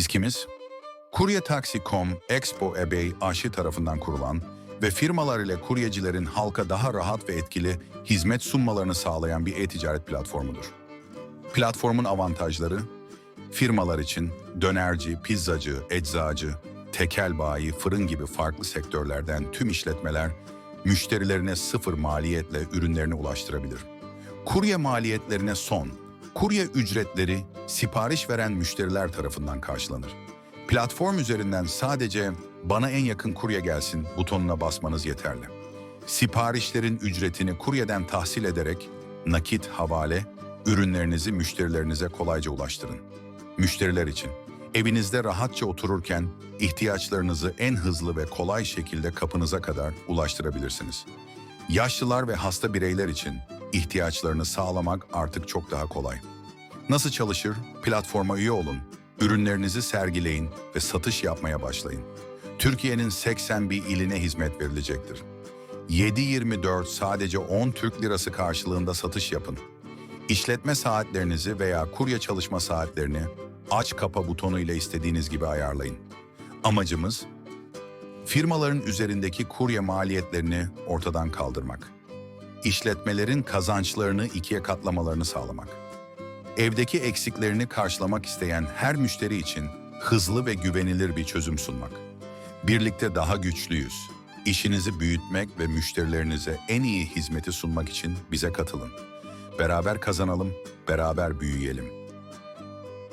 Biz kimiz? Kurye.taxi.com, Expo eBay aşı tarafından kurulan ve firmalar ile kuryecilerin halka daha rahat ve etkili hizmet sunmalarını sağlayan bir e-ticaret platformudur. Platformun avantajları, firmalar için dönerci, pizzacı, eczacı, tekel bayi, fırın gibi farklı sektörlerden tüm işletmeler müşterilerine sıfır maliyetle ürünlerini ulaştırabilir. Kurye maliyetlerine son, kurye ücretleri sipariş veren müşteriler tarafından karşılanır. Platform üzerinden sadece bana en yakın kurye gelsin butonuna basmanız yeterli. Siparişlerin ücretini kuryeden tahsil ederek nakit, havale, ürünlerinizi müşterilerinize kolayca ulaştırın. Müşteriler için evinizde rahatça otururken ihtiyaçlarınızı en hızlı ve kolay şekilde kapınıza kadar ulaştırabilirsiniz. Yaşlılar ve hasta bireyler için ihtiyaçlarını sağlamak artık çok daha kolay. Nasıl çalışır? Platforma üye olun, ürünlerinizi sergileyin ve satış yapmaya başlayın. Türkiye'nin 81 iline hizmet verilecektir. 7-24 sadece 10 Türk lirası karşılığında satış yapın. İşletme saatlerinizi veya kurye çalışma saatlerini aç kapa butonu ile istediğiniz gibi ayarlayın. Amacımız firmaların üzerindeki kurye maliyetlerini ortadan kaldırmak. İşletmelerin kazançlarını ikiye katlamalarını sağlamak. Evdeki eksiklerini karşılamak isteyen her müşteri için hızlı ve güvenilir bir çözüm sunmak. Birlikte daha güçlüyüz. İşinizi büyütmek ve müşterilerinize en iyi hizmeti sunmak için bize katılın. Beraber kazanalım, beraber büyüyelim.